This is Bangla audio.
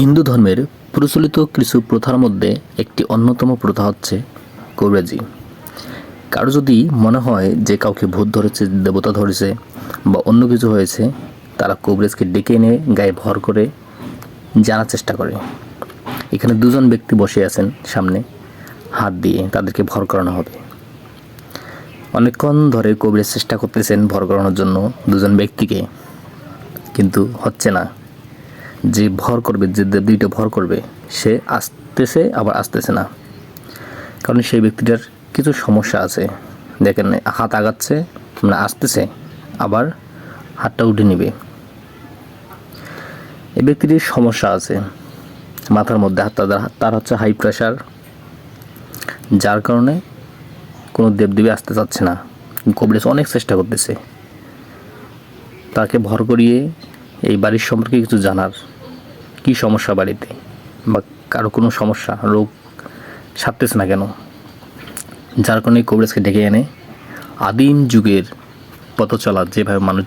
হিন্দু ধর্মের প্রচলিত কিছু প্রথার মধ্যে একটি অন্যতম প্রথা হচ্ছে কবিরাজি। কারও যদি মনে হয় যে কাউকে ভূত ধরেছে, দেবতা ধরেছে বা অন্য কিছু হয়েছে, তারা কবিরাজকে ডেকে এনে গায়ে ভর করে জানার চেষ্টা করে। এখানে দুজন ব্যক্তি বসে আছেন সামনে, হাত দিয়ে তাদেরকে ভর করানো হবে। অনেকক্ষণ ধরে কবিরাজ চেষ্টা করতেছেন ভর করানোর জন্য দুজন ব্যক্তিকে, কিন্তু হচ্ছে না। যে ভর করবে, যে দেবীটা ভর করবে, সে আসতেছে, আবার আসতেছে না। কারণ সেই ব্যক্তিটার কিছু সমস্যা আছে। দেখেন, হাত আগাচ্ছে মানে আসতেছে, আবার হাতটা উঠে নেবে। এই ব্যক্তিটির সমস্যা আছে। মাথার মধ্যে হাত তার তার হচ্ছে হাই প্রেশার যার কারণে কোনো দেবদেবী আসতে চাচ্ছে না। কবিরাজ অনেক চেষ্টা করতেছে। তাকে ভর করিয়ে এই বাড়ির সম্পর্কে কিছু জানার? কি সমস্যা বাড়িতে? বা কারও কোনো সমস্যা? রোগ সারতেছে না কেন? যার কারণে কবিরাজকে ডেকে এনে আদিম যুগের পথ চলা যেভাবে মানুষ